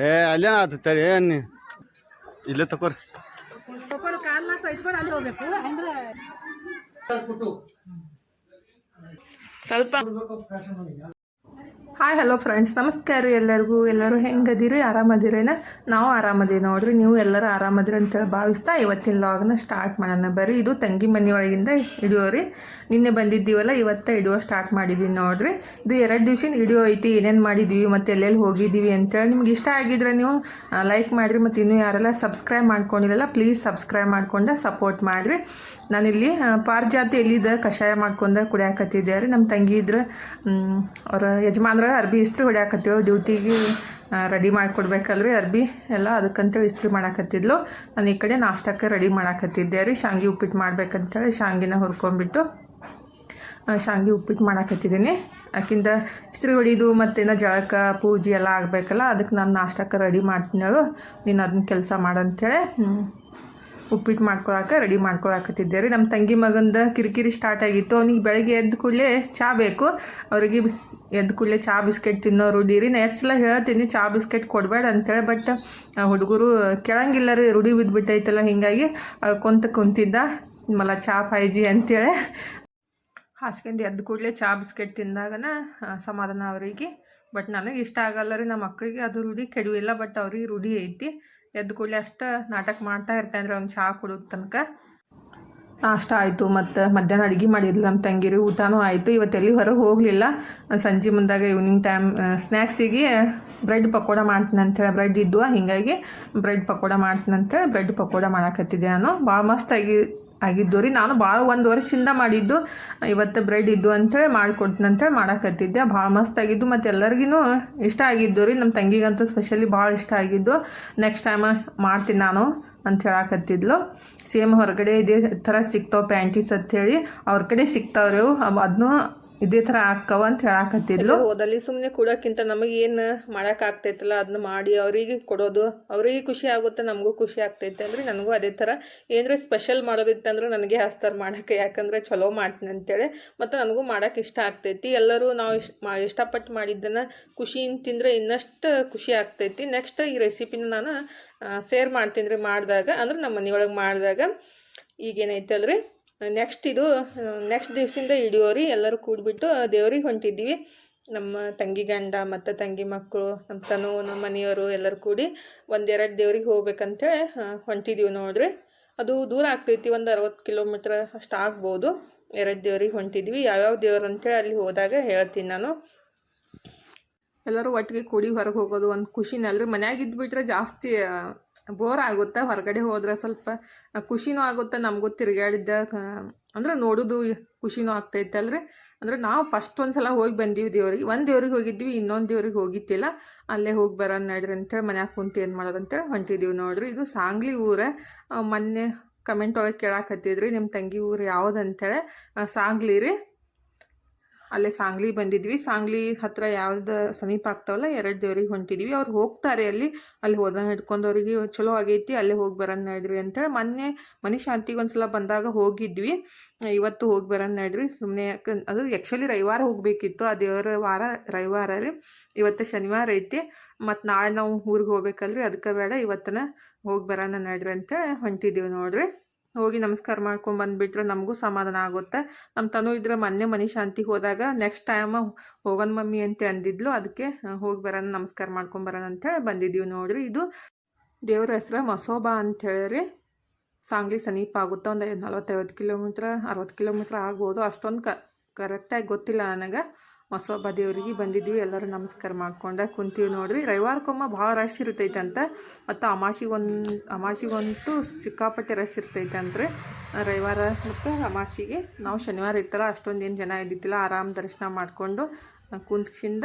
ಏ ಅಲ್ಲೇ ಆತತ್ತಳಿ ಏನ್ ಇಲ್ಲೇ ತಕೋರಿ ತಕೊಂಡು ಕಾಲ್ನ ಕೈಸ್ಕೊಂಡು ಅಲ್ಲಿ ಹೋಗ್ಬೇಕು ಅಂದ್ರೆ ಸ್ವಲ್ಪ ಹಾಯ್ ಹಲೋ ಫ್ರೆಂಡ್ಸ್ ನಮಸ್ಕಾರ ರೀ ಎಲ್ಲರಿಗೂ. ಎಲ್ಲರೂ ಹೆಂಗದಿರಿ? ಆರಾಮದಿರೇನ? ನಾವು ಆರಾಮದೀವಿ ನೋಡ್ರಿ. ನೀವು ಎಲ್ಲರೂ ಆರಾಮದಿರಿ ಅಂತೇಳಿ ಭಾವಿಸ್ತಾ ಇವತ್ತಿನ ಲಾಗ್ನ ಸ್ಟಾರ್ಟ್ ಮಾಡೋಣ. ಬರೀ ಇದು ತಂಗಿ ಮನೆಯೊಳಗಿಂದ ಒಳಗಿಂದ ರೀ. ನಿನ್ನೆ ಬಂದಿದ್ದೀವಲ್ಲ, ಇವತ್ತೇ ಹಿಡಿಯೋ ಸ್ಟಾರ್ಟ್ ಮಾಡಿದ್ದೀನಿ ನೋಡ್ರಿ. ಇದು ಎರಡು ದಿವ್ಸ ಹಿಡಿಯೋ ಐತಿ. ಏನೇನು ಮಾಡಿದ್ದೀವಿ ಮತ್ತು ಎಲ್ಲೆಲ್ಲಿ ಹೋಗಿದ್ದೀವಿ ಅಂತೇಳಿ ನಿಮ್ಗೆ ಇಷ್ಟ ಆಗಿದ್ರೆ ನೀವು ಲೈಕ್ ಮಾಡಿರಿ ಮತ್ತು ಇನ್ನೂ ಯಾರೆಲ್ಲ ಸಬ್ಸ್ಕ್ರೈಬ್ ಮಾಡ್ಕೊಂಡಿರಲ್ಲ ಪ್ಲೀಸ್ ಸಬ್ಸ್ಕ್ರೈಬ್ ಮಾಡ್ಕೊಂಡು ಸಪೋರ್ಟ್ ಮಾಡಿರಿ. ನಾನಿಲ್ಲಿ ಪಾರ್ಜಾತಿ ಎಲ್ಲಿದ್ದ ಕಷಾಯ ಮಾಡ್ಕೊಂಡು ಕುಡಿಯಾಕತ್ತಿದ್ದೆ. ರೀ ನಮ್ಮ ತಂಗಿ ಇದ್ರೆ ಅವ್ರ ಯಜಮಾನ್ರ ಅರ್ಬಿ ಇಸ್ತ್ರಿ ಹೊಡ್ಯಾಕತ್ತೀವಿ ಡ್ಯೂಟಿಗೆ ರೆಡಿ ಮಾಡಿಕೊಡ್ಬೇಕಲ್ರಿ ಅರ್ಬಿ ಎಲ್ಲ, ಅದಕ್ಕಂತೇಳಿ ಇಸ್ತ್ರಿ ಮಾಡಾಕತ್ತಿದ್ಲು. ನಾನು ಈ ಕಡೆ ನಾಷ್ಟಕ್ಕೆ ರೆಡಿ ಮಾಡಾಕತ್ತಿದ್ದೆ ರೀ. ಶಾಂಗಿ ಉಪ್ಪಿಟ್ಟು ಮಾಡ್ಬೇಕಂತೇಳಿ ಶಾಂಗಿನ ಹುರ್ಕೊಂಡ್ಬಿಟ್ಟು ಶಾಂಗಿ ಉಪ್ಪಿಟ್ಟು ಮಾಡಾಕತ್ತಿದ್ದೀನಿ. ಆಕಿಂದ ಇಸ್ತ್ರಿ ಹೊಡಿದು ಮತ್ತೇನೋ ಜಳಕ, ಪೂಜೆ ಎಲ್ಲ ಆಗಬೇಕಲ್ಲ, ಅದಕ್ಕೆ ನಾನು ನಾಷ್ಟಕ್ಕೆ ರೆಡಿ ಮಾಡ್ತೀನಿ ನೀನು ಅದನ್ನ ಕೆಲಸ ಮಾಡಂತೇಳಿ, ಹ್ಮ್. ಉಪ್ಪಿಟ್ಟು ಮಾಡ್ಕೊಳಕ್ಕೆ ರೆಡಿ ಮಾಡ್ಕೊಳಕತ್ತಿದ್ದೆ ರೀ ನಮ್ಮ ತಂಗಿ ಮಗಂದ ಕಿರಿಕಿರಿ ಸ್ಟಾರ್ಟ್ ಆಗಿತ್ತು. ಅವ್ನಿಗೆ ಬೆಳಗ್ಗೆ ಎದ್ದ ಕೂಡಲೇ ಚಹಾ ಬೇಕು. ಅವ್ರಿಗೆ ಎದ್ದ ಕೂಡಲೇ ಚಹಾ ಬಿಸ್ಕೆಟ್ ತಿನ್ನೋರು ರೀ ನೆಕ್ಸ್ಟ್ ಸಲ ಹೇಳ್ತೀನಿ ಚಹಾ ಬಿಸ್ಕೆಟ್ ಕೊಡಬೇಡ ಅಂತೇಳಿ ಬಟ್ ಹುಡುಗರು ಕೆಳಂಗಿಲ್ಲ ರೀ ರೂಢಿ ಬಿದ್ದುಬಿಟ್ಟೈತಲ್ಲ ಹೀಗಾಗಿ ಕುಂತ ಕುಂತಿದ್ದ. ಮಲ್ಲ ಚಹಾ ಫೈಜಿ ಅಂತೇಳಿ ಹಾಸ್ಕೊಂಡು ಎದ್ದ ಕೂಡಲೇ ಚಹಾ ಬಿಸ್ಕೆಟ್ ತಿಂದಾಗನ ಸಮಾಧಾನ ಅವರಿಗೆ. ಬಟ್ ನನಗೆ ಇಷ್ಟ ಆಗಲ್ಲ ರೀ ನಮ್ಮ ಮಕ್ಕಳಿಗೆ ಅದು ರೂಢಿ ಕೆಡವಿಲ್ಲ. ಬಟ್ ಅವ್ರಿಗೆ ರೂಢಿ ಐತಿ. ಎದ್ದ ಕೂಡಲೇ ಅಷ್ಟು ನಾಟಕ ಮಾಡ್ತಾ ಇರ್ತಾನೆ ಅಂದ್ರೆ ಒಂದು ಚಹಾ ಕುಡಿದ ತನಕ. ನಾಷ್ಟ ಆಯಿತು ಮತ್ತು ಮಧ್ಯಾಹ್ನ ಅಡುಗೆ ಮಾಡಿದ್ಲು ನಮ್ಮ ತಂಗಿರಿ, ಊಟನೂ ಆಯಿತು. ಇವತ್ತು ಎಲ್ಲಿ ಹೊರಗೆ ಹೋಗಲಿಲ್ಲ. ಸಂಜೆ ಮುಂದಾಗ ಈವ್ನಿಂಗ್ ಟೈಮ್ ಸ್ನ್ಯಾಕ್ಸಿಗೆ ಬ್ರೆಡ್ ಪಕೋಡ ಮಾಡ್ತೀನಿ ಅಂತೇಳಿ ಬ್ರೆಡ್ ಇದ್ವು, ಹೀಗಾಗಿ ಬ್ರೆಡ್ ಪಕೋಡ ಮಾಡ್ತೀನಿ ಅಂತೇಳಿ ಬ್ರೆಡ್ ಪಕೋಡ ಮಾಡಕ್ಕತ್ತಿದ್ದೆ ನಾನು. ಭಾಳ ಮಸ್ತಾಗಿ ಆಗಿದ್ದು ರೀ. ನಾನು ಭಾಳ ಒಂದು ವರ್ಷದಿಂದ ಮಾಡಿದ್ದು, ಇವತ್ತು ಬ್ರೆಡ್ ಇದ್ದು ಅಂತೇಳಿ ಮಾಡಿಕೊಡ್ತೀನಿ ಅಂತೇಳಿ ಮಾಡಾಕತ್ತಿದ್ದೆ. ಭಾಳ ಮಸ್ತ್ ಆಗಿದ್ದು ಮತ್ತು ಎಲ್ಲರಿಗೂ ಇಷ್ಟ ಆಗಿದ್ದು ರೀ. ನಮ್ಮ ತಂಗಿಗಂತೂ ಸ್ಪೆಷಲಿ ಭಾಳ ಇಷ್ಟ ಆಗಿದ್ದು. ನೆಕ್ಸ್ಟ್ ಟೈಮ್ ಮಾಡ್ತೀನಿ ನಾನು ಅಂತ ಹೇಳಕತ್ತಿದ್ಲು. ಸೇಮ್ ಹೊರಗಡೆ ಇದೇ ಥರ ಸಿಗ್ತಾವೆ ಪ್ಯಾಂಟೀಸ್ ಅಂಥೇಳಿ ಅವ್ರ ಕಡೆ ಸಿಗ್ತಾವ್ರಿ ಅದನ್ನೂ ಇದೇ ಥರ ಹಾಕವ ಅಂತ ಹೇಳಾಕತ್ತಿದ್ಲು. ಓದಲಿ ಸುಮ್ಮನೆ ಕೊಡೋಕ್ಕಿಂತ ನಮಗೆ ಏನು ಮಾಡೋಕ್ಕಾಗ್ತೈತಲ್ಲ ಅದನ್ನ ಮಾಡಿ ಅವರಿಗೆ ಕೊಡೋದು, ಅವರಿಗೆ ಖುಷಿ ಆಗುತ್ತೆ, ನಮಗೂ ಖುಷಿ ಆಗ್ತೈತೆ ಅಂದ್ರೆ ನನಗೂ ಅದೇ ಥರ. ಏನರ ಸ್ಪೆಷಲ್ ಮಾಡೋದಿತ್ತಂದ್ರೆ ನನಗೆ ಹಸ್ತಾರೆ ಮಾಡೋಕ್ಕೆ, ಯಾಕಂದ್ರೆ ಚಲೋ ಮಾಡ್ತೀನಿ ಅಂತೇಳಿ, ಮತ್ತು ನನಗೂ ಮಾಡೋಕೆ ಇಷ್ಟ ಆಗ್ತೈತಿ. ಎಲ್ಲರೂ ನಾವು ಇಷ್ಟ ಇಷ್ಟಪಟ್ಟು ಮಾಡಿದ್ದನ್ನು ಖುಷಿಯಿಂದ ತಿಂದರೆ ಇನ್ನಷ್ಟು ಖುಷಿ ಆಗ್ತೈತಿ. ನೆಕ್ಸ್ಟ್ ಈ ರೆಸಿಪಿನ ನಾನು ಸೇರ್ ಮಾಡ್ತೀನಿ ರೀ ಮಾಡಿದಾಗ, ಅಂದ್ರೆ ನಮ್ಮ ಮನೆಯೊಳಗೆ ಮಾಡಿದಾಗ, ಈಗೇನೈತಲ್ರಿ? ನೆಕ್ಸ್ಟ್ ಇದು ನೆಕ್ಸ್ಟ್ ದಿವಸದಿಂದ ಹಿಡಿಯೋರಿ, ಎಲ್ಲರೂ ಕೂಡಿಬಿಟ್ಟು ದೇವ್ರಿಗೆ ಹೊಂಟಿದ್ದೀವಿ. ನಮ್ಮ ತಂಗಿ ಗಂಡ, ಮತ್ತು ತಂಗಿ ಮಕ್ಕಳು ನಮ್ಮ ತನು, ನಮ್ಮ ಮನೆಯವರು ಎಲ್ಲರೂ ಕೂಡಿ ಒಂದೆರಡು ದೇವ್ರಿಗೆ ಹೋಗ್ಬೇಕಂತೇಳಿ ಹೊಂಟಿದ್ದೀವಿ ನೋಡ್ರಿ. ಅದು ದೂರ ಆಗ್ತೈತಿ, ಒಂದು ಅರವತ್ತು ಕಿಲೋಮೀಟ್ರ್ ಅಷ್ಟು ಆಗ್ಬೋದು. ಎರಡು ದೇವ್ರಿಗೆ ಹೊಂಟಿದ್ವಿ. ಯಾವ್ಯಾವ ದೇವ್ರು ಅಂತೇಳಿ ಅಲ್ಲಿ ಹೋದಾಗ ಹೇಳ್ತೀನಿ ನಾನು. ಎಲ್ಲರೂ ಒಟ್ಟಿಗೆ ಕೂಡಿ ಹೊರಗೆ ಹೋಗೋದು ಒಂದು ಖುಷಿನಲ್ರಿ. ಮನ್ಯಾಗ ಇದ್ಬಿಟ್ರೆ ಜಾಸ್ತಿ ಬೋರ್ ಆಗುತ್ತೆ? ಹೊರಗಡೆ ಹೋದ್ರೆ ಸ್ವಲ್ಪ ಖುಷಿನೂ ಆಗುತ್ತೆ? ನಮಗೂ ತಿರುಗಾಡಿದ್ದ ಅಂದ್ರೆ ನೋಡೋದು ಖುಷಿನೂ ಆಗ್ತೈತೆ ಅಲ್ರಿ. ಅಂದ್ರೆ ನಾವು ಫಸ್ಟ್ ಒಂದು ಸಲ ಹೋಗಿ ಬಂದೀವಿ ದೇವ್ರಿಗೆ. ಒಂದು ದೇವ್ರಿಗೆ ಹೋಗಿದ್ವಿ ಇನ್ನೊಂದು ದೇವ್ರಿಗೆ ಹೋಗಿತ್ತಿಲ್ಲ. ಅಲ್ಲೇ ಹೋಗಿ ಬರೋಣ ನಡ್ರಿ ಅಂತೇಳಿ ಮನ್ಯಾಗ ಕುಂತು ಏನು ಮಾಡೋದು ಅಂತೇಳಿ ಹೊಂಟಿದ್ದೀವಿ ನೋಡ್ರಿ. ಇದು ಸಾಂಗ್ಲಿ ಊರ ಮೊನ್ನೆ ಕಮೆಂಟ್ ಒಳಗೆ ಕೇಳಾಕತ್ತಿದ್ರಿ ನಿಮ್ಮ ತಂಗಿ ಊರು ಯಾವ್ದು ಅಂತೇಳಿ ಆ, ಸಾಂಗ್ಲಿ ರೀ. ಅಲ್ಲೇ ಸಾಂಗ್ಲಿ ಬಂದಿದ್ವಿ. ಸಾಂಗ್ಲಿ ಹತ್ರ ಯಾವ್ದು ಸಮೀಪ ಆಗ್ತಾವಲ್ಲ, ಎರಡು ದೇವ್ರಿಗೆ ಹೊಂಟಿದ್ವಿ. ಅವ್ರು ಹೋಗ್ತಾರೆ ಅಲ್ಲಿ. ಅಲ್ಲಿ ಹೋದ ಹಿಡ್ಕೊಂಡವ್ರಿಗೆ ಚಲೋ ಆಗೈತಿ, ಅಲ್ಲೇ ಹೋಗಿ ಬರೋಣ ನಡ್ರಿ ಅಂತೇಳಿ ಮೊನ್ನೆ ಮನೆ ಶಾಂತಿಗೆ ಒಂದ್ಸಲ ಬಂದಾಗ ಹೋಗಿದ್ವಿ. ಇವತ್ತು ಹೋಗಿ ಬರೋಣ ನಡ್ರಿ. ಸುಮ್ಮನೆ ಅದು ಆ್ಯಕ್ಚುಲಿ ರವಿವಾರ ಹೋಗಬೇಕಿತ್ತು. ಆ ದೇವರ ವಾರ ರವಿವಾರ ರೀ. ಇವತ್ತು ಶನಿವಾರ ಐತಿ. ಮತ್ತು ನಾಳೆ ನಾವು ಊರಿಗೆ ಹೋಗ್ಬೇಕಲ್ರಿ. ಅದಕ್ಕೆ ಬೇಡ, ಇವತ್ತನ ಹೋಗಿ ಬರೋಣ ನಡ್ರಿ ಅಂತೇಳಿ ಹೊಂಟಿದ್ದೀವಿ ನೋಡ್ರಿ. ಹೋಗಿ ನಮಸ್ಕಾರ ಮಾಡ್ಕೊಂಡು ಬಂದುಬಿಟ್ರೆ ನಮಗೂ ಸಮಾಧಾನ ಆಗುತ್ತೆ. ನಮ್ಮ ತನು ಇದ್ರೆ ಮೊನ್ನೆ ಮನೆ ಶಾಂತಿಗೆ ಹೋದಾಗ, ನೆಕ್ಸ್ಟ್ ಟೈಮ್ ಹೋಗೋಣ ಮಮ್ಮಿ ಅಂತ ಅಂದಿದ್ಲು. ಅದಕ್ಕೆ ಹೋಗಿ ಬರೋಣ, ನಮಸ್ಕಾರ ಮಾಡ್ಕೊಂಡು ಬರೋಣ ಅಂತ ಬಂದಿದ್ದೀವಿ ನೋಡ್ರಿ. ಇದು ದೇವ್ರ ಹೆಸ್ರು ಮಸೋಬಾ ಅಂತ ಹೇಳಿರಿ ಸಾಂಗ್ಲಿ ಸಮೀಪ ಆಗುತ್ತೆ. ಒಂದು ನಲ್ವತ್ತೈವತ್ತು ಕಿಲೋಮೀಟ್ರ್, ಅರವತ್ತು ಕಿಲೋಮೀಟ್ರ್ ಆಗ್ಬೋದು. ಅಷ್ಟೊಂದು ಕರೆಕ್ಟಾಗಿ ಗೊತ್ತಿಲ್ಲ ನನಗೆ. ಮಸೋಬ ದೇವ್ರಿಗೆ ಬಂದಿದ್ವಿ, ಎಲ್ಲರೂ ನಮಸ್ಕಾರ ಮಾಡ್ಕೊಂಡ ಕುಂತೀವಿ ನೋಡ್ರಿ. ರವಿವಾರಕ್ಕೊಮ್ಮ ಭಾಳ ರಶ್ ಇರ್ತೈತಂತ. ಮತ್ತು ಅಮಾಸಿಗೊಂದು, ಅಮಾಸಿಗಂತೂ ಸಿಕ್ಕಾಪಟ್ಟೆ ರಶ್ ಇರ್ತೈತೆ ಅಂದ್ರೆ ರವಿವಾರ ಮತ್ತು ಅಮಾಸಿಗೆ ನಾವು ಶನಿವಾರ ಇತ್ತಲ್ಲ, ಅಷ್ಟೊಂದು ಏನು ಜನ ಇದ್ದಿದ್ದಿಲ್ಲ, ಆರಾಮ್ ದರ್ಶನ ಮಾಡಿಕೊಂಡು ಕುಂತ್ಕಿಂದ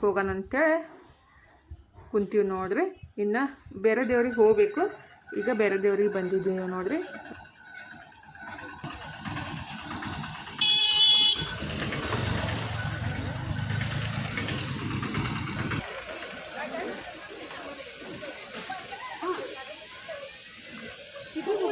ಹೋಗೋಣ ಅಂತೇಳಿ ಕುಂತೀವಿ ನೋಡ್ರಿ. ಇನ್ನು ಬೇರೆ ದೇವ್ರಿಗೆ ಹೋಗಬೇಕು. ಈಗ ಬೇರೆ ದೇವ್ರಿಗೆ ಬಂದಿದ್ದೀವಿ ನೋಡ್ರಿ.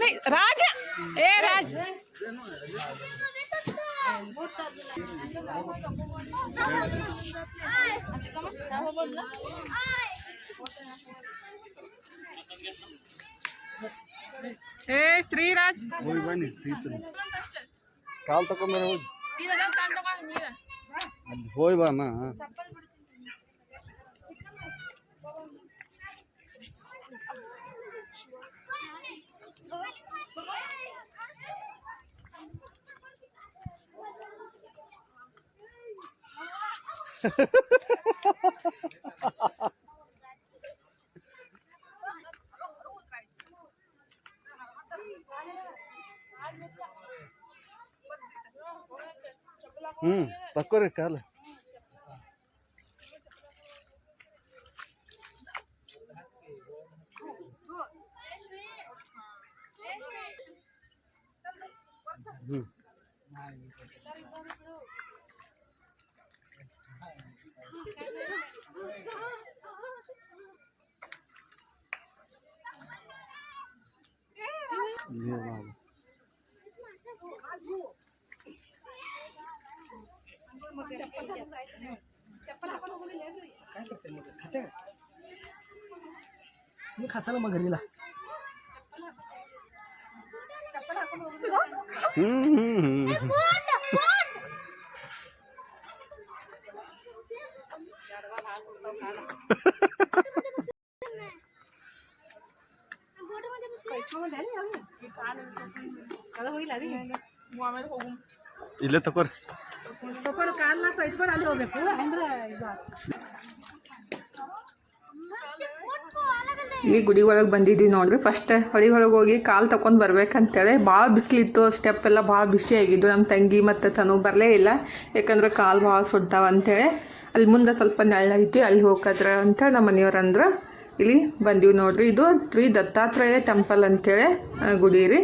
नहीं राज! ए राज! ए श्रीराज! होई बने तीसरी। काल तक मेरे हो तीन काल तो का नहीं है होई बा माँ ನೀರು ಮಾಡು. मी खासाला मग घरीला ಇಲ್ಲೇ ತಕೋರಿ ತಕೊಂಡು ಕಾಲ್ನ ಕೈಸ್ಕೊಂಡು ಅಲ್ಲಿ ಹೋಗ್ಬೇಕು ಅಂದ್ರೆ ಇದು ಇಲ್ಲಿ ಗುಡಿ ಒಳಗೆ ಬಂದಿದ್ವಿ ನೋಡ್ರಿ. ಫಸ್ಟ್ ಹೊಳಿ ಒಳಗೆ ಹೋಗಿ ಕಾಲು ತಕೊಂಡು ಬರ್ಬೇಕಂತೇಳಿ ಭಾಳ ಬಿಸಿಲಿತ್ತು. ಸ್ಟೆಪ್ ಎಲ್ಲ ಭಾಳ ಬಿಸಿ ಆಗಿದ್ದು ನಮ್ಮ ತಂಗಿ ಮತ್ತು ತನು ಬರಲೇ ಇಲ್ಲ. ಯಾಕಂದ್ರೆ ಕಾಲು ಭಾಳ ಸುಡ್ತಾವ ಅಂತೇಳಿ ಅಲ್ಲಿ ಮುಂದೆ ಸ್ವಲ್ಪ ನೆಳ್ಳ ಐತಿ, ಅಲ್ಲಿ ಹೋಗದ್ರ ಅಂತ ನಮ್ಮ ಮನೆಯವ್ರು ಅಂದ್ರು. ಇಲ್ಲಿ ಬಂದೀವಿ ನೋಡ್ರಿ. ಇದು ಶ್ರೀ ದತ್ತಾತ್ರೇಯ ಟೆಂಪಲ್ ಅಂತೇಳಿ ಗುಡಿ ರೀ.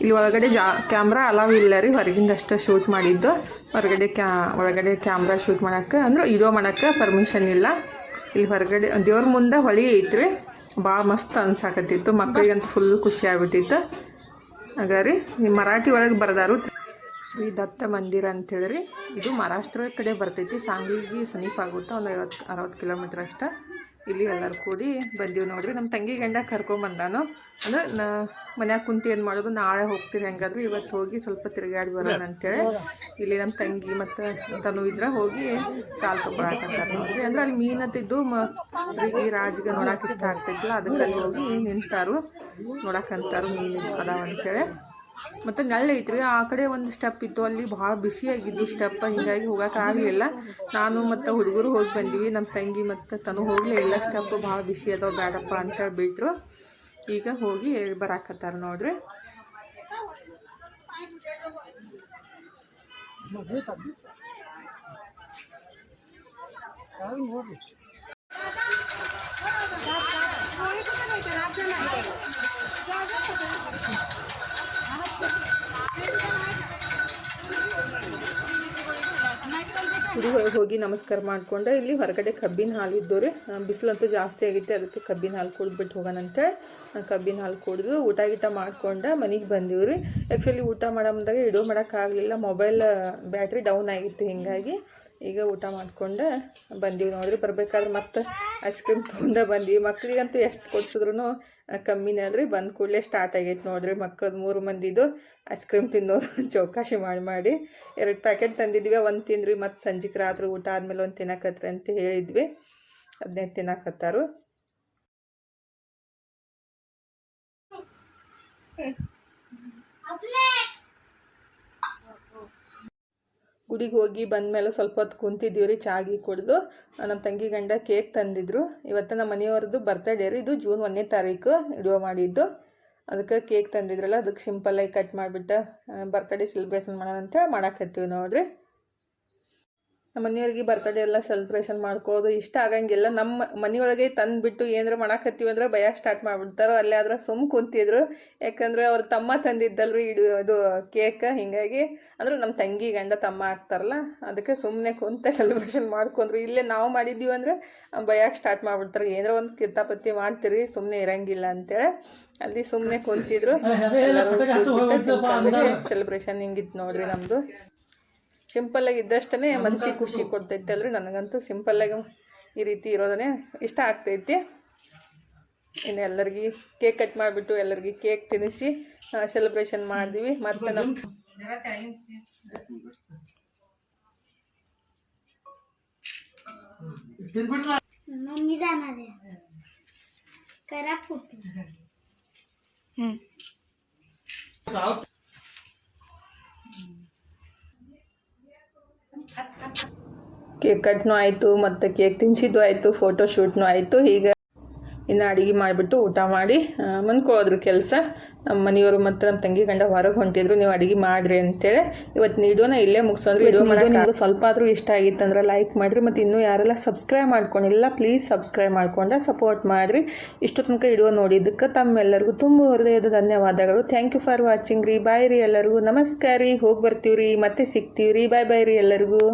ಇಲ್ಲಿ ಒಳಗಡೆ ಜಾ ಕ್ಯಾಮ್ರಾ ಅಲಾವ್ ಇಲ್ಲ ರೀ. ಹೊರಗಿಂದ ಅಷ್ಟೇ ಶೂಟ್ ಮಾಡಿದ್ದು. ಹೊರಗಡೆ ಕ್ಯಾ, ಒಳಗಡೆ ಕ್ಯಾಮ್ರಾ ಶೂಟ್ ಮಾಡೋಕ್ಕೆ ಅಂದ್ರೆ ವಿಡಿಯೋ ಮಾಡೋಕ್ಕೆ ಪರ್ಮಿಷನ್ ಇಲ್ಲ. ಇಲ್ಲಿ ಹೊರಗಡೆ ದೇವ್ರ ಮುಂದೆ ಹೊಳಿ ಐತ್ರಿ. ಭಾಳ ಮಸ್ತ್ ಅನ್ಸಾಕತ್ತಿತ್ತು. ಮಕ್ಕಳಿಗಂತೂ ಫುಲ್ ಖುಷಿ ಆಗ್ಬಿಟ್ಟಿತ್ತು. ಹಾಗಾರಿ, ಈ ಮರಾಠಿ ಒಳಗೆ ಬರ್ದಾರು ಶ್ರೀ ದತ್ತ ಮಂದಿರ ಅಂತೇಳಿ ಇದು ಮಹಾರಾಷ್ಟ್ರ ಕಡೆ ಬರ್ತೈತಿ. ಸಾಂಗ್ಲಿಗೆ ಸಮೀಪ ಆಗುತ್ತೆ. ಒಂದು ಐವತ್ತು ಅರವತ್ತು ಕಿಲೋಮೀಟ್ರ್ ಅಷ್ಟೇ. ಇಲ್ಲಿ ಎಲ್ಲರೂ ಕೂಡಿ ಬಂದೀವಿ ನೋಡ್ರಿ. ನಮ್ಮ ತಂಗಿ ಗಂಡ ಕರ್ಕೊಂಬಂದಾನು ಅಂದ್ರೆ ನಾ ಮನ್ಯಾಗ ಕುಂತು ಏನು ಮಾಡೋದು, ನಾಳೆ ಹೋಗ್ತೀನಿ ಹೆಂಗಾದ್ರು ಇವತ್ತು ಹೋಗಿ ಸ್ವಲ್ಪ ತಿರುಗಾಡಿ ಬರೋಣ ಅಂತೇಳಿ. ಇಲ್ಲಿ ನಮ್ಮ ತಂಗಿ ಮತ್ತು ತನು ಇದ್ರೆ ಹೋಗಿ ಕಾಲು ತೊಗೊಳಕತ್ತಾರ ನೋಡ್ರಿ. ಅಂದ್ರೆ ಅಲ್ಲಿ ಮೀನತ್ತಿದ್ದು ಮ ಶ್ರೀಗಿ ರಾಜ್ಗೆ ನೋಡಕ್ಕೆ ಇಷ್ಟ ಆಗ್ತಿದ್ಲ ಅದಕ್ಕೆ ಅಲ್ಲಿ ಹೋಗಿ ನಿಂತಾರು. ನೋಡಕ್ಕಂತಾರು ಮೀನು ಅದಾವ ಅಂತೇಳಿ. ಮತ್ತು ನೆಳ್ಳ ಐತ್ರಿ, ಆ ಕಡೆ ಒಂದು ಸ್ಟೆಪ್ ಇತ್ತು, ಅಲ್ಲಿ ಭಾಳ ಬಿಸಿಯಾಗಿದ್ದು ಸ್ಟೆಪ್ ಹಿಂಗಾಗಿ ಆಗಲಿಲ್ಲ. ನಾನು ಮತ್ತು ಹುಡುಗರು ಹೋಗಿ ಬಂದ್ವಿ ನಮ್ಮ ತಂಗಿ ಮತ್ತು ತನು ಹೋಗಲೇ ಇಲ್ಲ ಸ್ಟೆಪ್ ಭಾಳ ಬಿಸಿ ಅದಾವ ಬೇಡಪ್ಪ ಅಂತೇಳಿ ಬಿಟ್ಟರು ಈಗ ಹೋಗಿ ಬರಾಕತ್ತಾರ ನೋಡ್ರಿ. ಒಳಗೆ ಹೋಗಿ ನಮಸ್ಕಾರ ಮಾಡ್ಕೊಂಡೆ. ಇಲ್ಲಿ ಹೊರಗಡೆ ಕಬ್ಬಿನ ಹಾಲು ಇದ್ದು ರೀ. ಬಿಸಿಲಂತೂ ಜಾಸ್ತಿ ಆಗಿತ್ತು. ಅದಕ್ಕೆ ಕಬ್ಬಿನ ಹಾಲು ಕುಡಿದ್ಬಿಟ್ಟು ಹೋಗೋಣಂತೆ ಕಬ್ಬಿನ ಹಾಲು ಕುಡಿದು ಊಟ ಗೀಟ ಮಾಡ್ಕೊಂಡು ಮನೆಗೆ ಬಂದೀವಿ ರೀ. ಆ್ಯಕ್ಚುಲಿ ಊಟ ಮಾಡೋದಾಗ ಇಡೋ ಮಾಡೋಕ್ಕಾಗಲಿಲ್ಲ ಮೊಬೈಲ್ ಬ್ಯಾಟ್ರಿ ಡೌನ್ ಆಗಿತ್ತು ಹೀಗಾಗಿ ಈಗ ಊಟ ಮಾಡ್ಕೊಂಡು ಬಂದೀವಿ ನೋಡ್ರಿ. ಬರ್ಬೇಕಾದ್ರೆ ಮತ್ತೆ ಐಸ್ ಕ್ರೀಮ್ ತೊಗೊಂಡೆ ಬಂದೀವಿ. ಮಕ್ಕಳಿಗಂತೂ ಎಷ್ಟು ಕೊಡ್ಸಿದ್ರು ಕಮ್ಮಿನೇ ಅಲ್ರಿ ಬಂದ ಕೂಡಲೇ ಸ್ಟಾರ್ಟ್ ಆಗೈತೆ ನೋಡ್ರಿ. ಮಕ್ಕಳು ಮೂರು ಮಂದಿದು ಐಸ್ ಕ್ರೀಮ್ ತಿನ್ನೋದು ಚೌಕಾಶಿ ಮಾಡಿ ಮಾಡಿ ಎರಡು ಪ್ಯಾಕೆಟ್ ತಂದಿದ್ವಿ. ಒಂದು ತಿಂದ್ರಿ ಮತ್ತು ಸಂಜೆಗೆ ರಾತ್ರಿ ಊಟ ಆದಮೇಲೆ ಒಂದು ತಿನ್ನಕತ್ರಿ ಅಂತ ಹೇಳಿದ್ವಿ. ಅದನ್ನೇ ತಿನ್ನಕತ್ತಾರು. ಗುಡಿಗೆ ಹೋಗಿ ಬಂದಮೇಲೆ ಸ್ವಲ್ಪ ಹೊತ್ತು ಕುಂತಿದ್ದೀವಿ ರೀ, ಚಾಗಿ ಕುಡಿದು. ನಮ್ಮ ತಂಗಿ ಗಂಡ ಕೇಕ್ ತಂದಿದ್ರು. ಇವತ್ತು ನಮ್ಮ ಮನೆಯವ್ರದ್ದು ಬರ್ತಡೇ ರೀ, ಇದು ಜೂನ್ ಒಂದನೇ ತಾರೀಕು ವಿಡಿಯೋ ಮಾಡಿದ್ದು. ಅದಕ್ಕೆ ಕೇಕ್ ತಂದಿದ್ರಲ್ಲ, ಅದಕ್ಕೆ ಸಿಂಪಲ್ಲಾಗಿ ಕಟ್ ಮಾಡಿಬಿಟ್ಟು ಬರ್ತಡೇ ಸೆಲೆಬ್ರೇಷನ್ ಮಾಡೋಣ ಅಂತೇಳಿ ಮಾಡಾಕತ್ತೀವಿ ನೋಡ್ರಿ. ನಮ್ಮ ಮನೆಯವ್ರಿಗೆ ಬರ್ತಡೇ ಎಲ್ಲ ಸೆಲೆಬ್ರೇಷನ್ ಮಾಡ್ಕೋದು ಇಷ್ಟ ಆಗಂಗಿಲ್ಲ. ನಮ್ಮ ಮನೆಯೊಳಗೆ ತಂದುಬಿಟ್ಟು ಏನಾರ ಮಾಡಾಕತ್ತೀವಿ ಅಂದ್ರೆ ಭಯ ಸ್ಟಾರ್ಟ್ ಮಾಡಿಬಿಡ್ತಾರೆ ಅಲ್ಲೇ ಆದ್ರೆ ಸುಮ್ ಕುಂತಿದ್ರು. ಯಾಕಂದ್ರೆ ಅವ್ರ ತಮ್ಮ ತಂದಿದ್ದಲ್ರಿ ಇದು ಅದು ಕೇಕ್ ಹಿಂಗಾಗಿ. ಅಂದ್ರೆ ನಮ್ಮ ತಂಗಿ ಗಂಡ ತಮ್ಮ ಆಗ್ತಾರಲ್ಲ ಅದಕ್ಕೆ ಸುಮ್ಮನೆ ಕುಂತ ಸೆಲೆಬ್ರೇಷನ್ ಮಾಡ್ಕೊಂಡ್ರು. ಇಲ್ಲೇ ನಾವು ಮಾಡಿದ್ದೀವಿ ಅಂದ್ರೆ ಭಯಕ್ಕೆ ಸ್ಟಾರ್ಟ್ ಮಾಡಿಬಿಡ್ತಾರೆ. ಏನಾರ ಒಂದು ಕಿತ್ತಾಪತ್ತಿ ಮಾಡ್ತೀರಿ ಸುಮ್ಮನೆ ಇರಂಗಿಲ್ಲ ಅಂತೇಳಿ. ಅಲ್ಲಿ ಸುಮ್ಮನೆ ಕುಂತಿದ್ರು. ಸೆಲೆಬ್ರೇಷನ್ ಹಿಂಗಿತ್ತು ನೋಡ್ರಿ ನಮ್ಮದು ಸಿಂಪಲ್ಲಾಗಿ ಇದ್ದಷ್ಟೇ ಮನಸ್ಸಿಗೆ ಖುಷಿ ಕೊಡ್ತೈತೆ ಅಲ್ರಿ ನನಗಂತೂ ಸಿಂಪಲ್ಲಾಗಿ ಈ ರೀತಿ ಇರೋದನ್ನೇ ಇಷ್ಟ ಆಗ್ತೈತಿ ಇನ್ನು ಎಲ್ಲರಿಗೆ ಕೇಕ್ ಕಟ್ ಮಾಡಿಬಿಟ್ಟು ಎಲ್ಲರಿಗೆ ಕೇಕ್ ತಿನ್ನಿಸಿ ಸೆಲೆಬ್ರೇಷನ್ ಮಾಡಿದ್ವಿ ಮತ್ತು ನಮ್ಮ मम्मी जाणार आहे करा फोटो ಕೇಕ್ ಕಟ್ನೂ ಆಯಿತು ಮತ್ತು ಕೇಕ್ ತಿನ್ಸಿದ್ದು ಆಯಿತು ಫೋಟೋ ಶೂಟ್ನೂ ಆಯಿತು. ಹೀಗೆ ಇನ್ನು ಅಡುಗೆ ಮಾಡಿಬಿಟ್ಟು ಊಟ ಮಾಡಿ ಮನ್ಕೊಳ್ಳೋದ್ರ ಕೆಲಸ. ನಮ್ಮ ಮನೆಯವರು ಮತ್ತು ನಮ್ಮ ತಂಗಿ ಗಂಡ ಹೊರಗೆ ಹೊಂಟಿದ್ರು ನೀವು ಅಡುಗೆ ಮಾಡಿರಿ ಅಂತೇಳಿ. ಇವತ್ತು ವಿಡಿಯೋನ ಇಲ್ಲೇ ಮುಗಿಸೋದ್ರೆ ವಿಡಿಯೋ ಮಾಡೋಕೆ. ಸ್ವಲ್ಪ ಆದರೂ ಇಷ್ಟ ಆಗಿತ್ತಂದ್ರೆ ಲೈಕ್ ಮಾಡಿರಿ ಮತ್ತು ಇನ್ನೂ ಯಾರೆಲ್ಲ ಸಬ್ಸ್ಕ್ರೈಬ್ ಮಾಡ್ಕೊಂಡಿಲ್ಲ ಪ್ಲೀಸ್ ಸಬ್ಸ್ಕ್ರೈಬ್ ಮಾಡ್ಕೊಂಡೆ ಸಪೋರ್ಟ್ ಮಾಡಿರಿ. ಇಷ್ಟು ತನಕ ವಿಡಿಯೋ ನೋಡಿದ್ದಕ್ಕೆ ತಮ್ಮೆಲ್ಲರಿಗೂ ತುಂಬ ಹೃದಯದ ಧನ್ಯವಾದಗಳು. ಥ್ಯಾಂಕ್ ಯು ಫಾರ್ ವಾಚಿಂಗ್ ರೀ. ಬಾಯ್ ರೀ ಎಲ್ಲರಿಗೂ. ನಮಸ್ಕಾರ ರೀ. ಹೋಗಿ ಬರ್ತೀವಿ ರೀ ಮತ್ತೆ ಸಿಗ್ತೀವಿ ರೀ ಬಾಯ್ ಬಾಯ್ ರೀ ಎಲ್ಲರಿಗೂ.